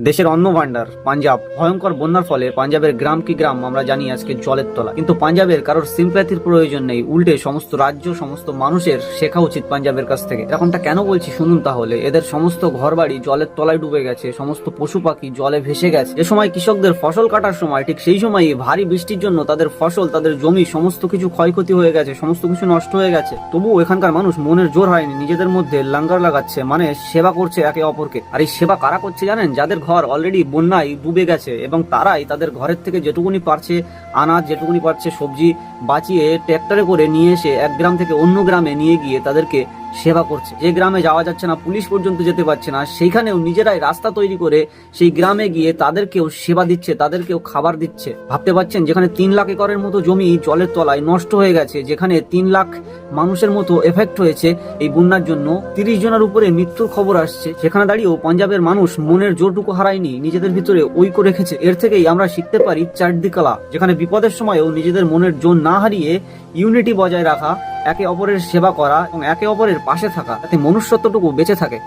দেশের অন্ন ভান্ডার পাঞ্জাব। ভয়ঙ্কর বন্যার ফলে পাঞ্জাবের গ্রাম কি গ্রাম, আমরা জানি আজকে জলের তলা। কিন্তু পাঞ্জাবের কারোর সিম্প্যাথির প্রয়োজন নেই। উল্টে সমস্ত রাজ্য, সমস্ত মানুষের শেখা উচিত পাঞ্জাবের কাছ থেকে। এরকমটা কেন বলছি শুনুন তাহলে? এদের সমস্ত ঘরবাড়ি জলের তলায় ডুবে গেছে, সমস্ত পশু পাখি জলে ভেসে গেছে। যে সময় কৃষকদের ফসল কাটার সময়, ঠিক সেই সময়ই ভারী বৃষ্টির জন্য তাদের ফসল, তাদের জমি, সমস্ত কিছু ক্ষয়ক্ষতি হয়ে গেছে, সমস্ত কিছু নষ্ট হয়ে গেছে। তবুও এখানকার মানুষ মনের জোর হয়নি নিজেদের মধ্যে লাঙ্গার লাগাচ্ছে মানে সেবা করছে একে অপরকে। আর এই সেবা কারা করছে জানেন? যাদের ঘর অলরেডি বন্যায় ডুবে গেছে এবং তারাই তাদের ঘরের থেকে যেটুকুনি পারছে আনাজ, যেটুকুনি পারছে সবজি বাঁচিয়ে ট্র্যাক্টরে করে নিয়ে এসে এক গ্রাম থেকে অন্য গ্রামে নিয়ে গিয়ে তাদেরকে সেবা করছে। যে গ্রামে যাওয়া যাচ্ছে না, পুলিশ পর্যন্ত যেতে পারছে না, সেইখানেও নিজেরাই রাস্তা তৈরি করে সেই গ্রামে গিয়ে তাদেরকেও সেবা দিচ্ছে, তাদেরকেও খাবার দিচ্ছে। ভাবতে পারছেন, যেখানে তিন লাখ একরের মতো জমি জলের তলায় নষ্ট হয়ে গেছে, যেখানে তিন লাখ মানুষের মতো এফেক্ট হয়েছে, এই বন্যার জন্য তিরিশ জনের উপরে মৃত্যুর খবর আসছে। সেখানে দাঁড়িয়েও পাঞ্জাবের মানুষ মনের জোরটুকু হারায়নি, নিজেদের ভিতরে ঐক্য রেখেছে। এর থেকেই আমরা শিখতে পারি চারদিক চারদিকলা, যেখানে বিপদের সময়ও নিজেদের মনের জোর না হারিয়ে ইউনিটি বজায় রাখা, একে অপরের সেবা করা এবং একে অপরের পাশে থাকা যাতে মনুষ্যত্বটুকু বেঁচে থাকে।